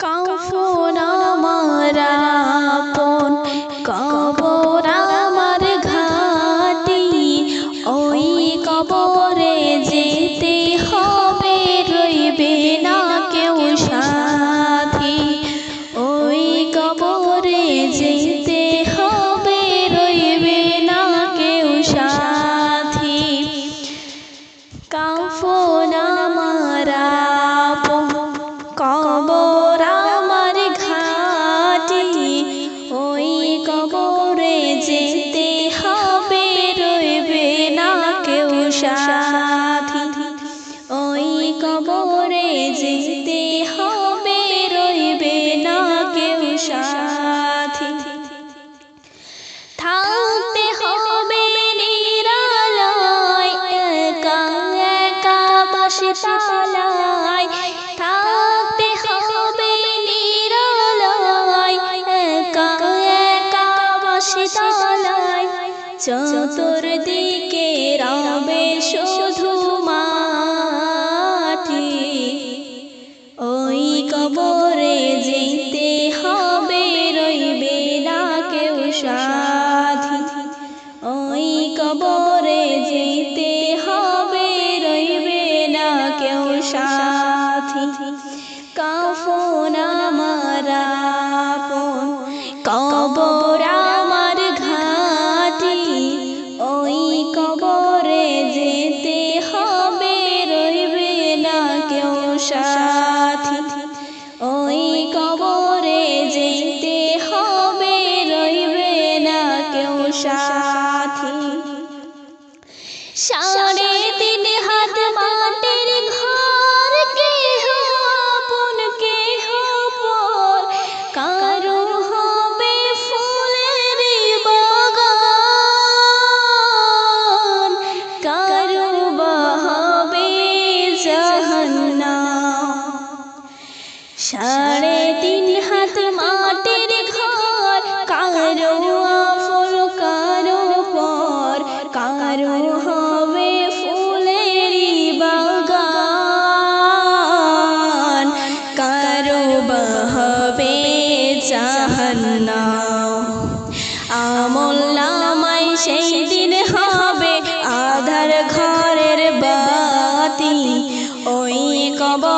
কাফন চতুর্দিকে রবে শুধু মাটি সাড়ে তিন হাত মাটির ঘর, কারও আফল কারও পর, কারও হবে ফুলেরই বাগান, কারও হবে জাহান্নাম। আমল সেই দিন হবে আধার ঘরের বাতি, ওই কবরে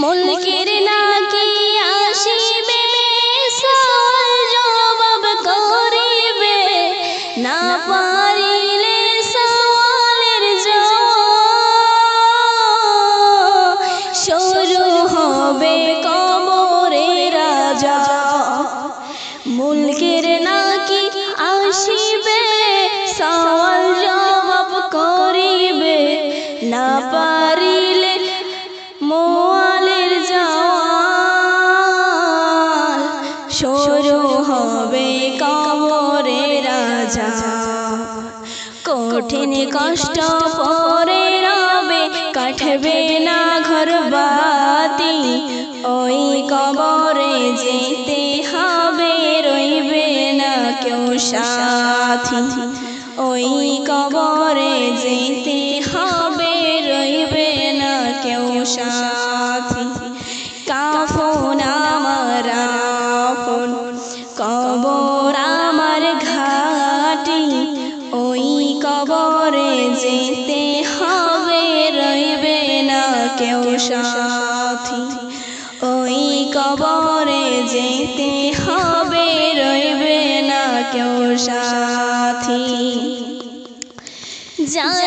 মুলকের নাকি আসিবে সওয়াল জবাব করিবে? না পারিলে জবাব শুরু হবে কবরে রাজা। মুলকের নাকি আসিবে সওয়াল জবাব করিবে? না পারিলে কঠিন কষ্ট পরে রবে, কাটবে না ঘর বাতি ওই কবরে যেতে হবে, রইবে না কেউ সাথী। ওই কবরে কেউ সাথী। জানি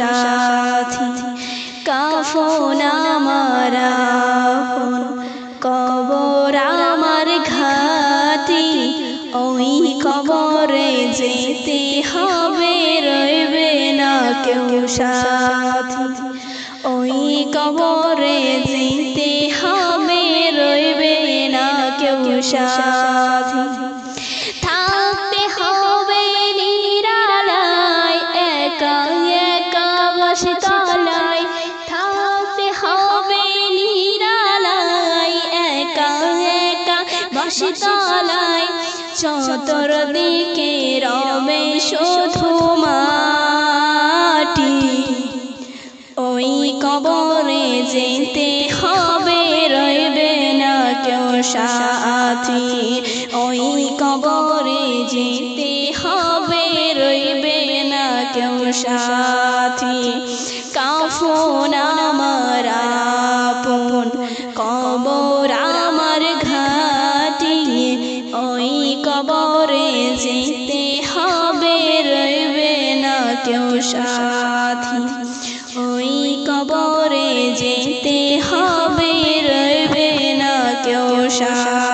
সাথী কাফন আমার আপন, কবর আমার ঘাটি ওই কবরে যেতে হবে রইবে না কেউ সাথী। ওই কবরে যেতে হবে রইবে না কেউ সাথী। একা তলায় চতর দিকে রবে শুধু মাটি। ওই কবরে যেতে হবে, রইবে না কেউ সাথী। ওই কবরে যেতে হবে, রইবে না কেউ সাথী। কাফন আমার আপন, কবর কবরে যেতে হবে রইবে না কেউ সাথী।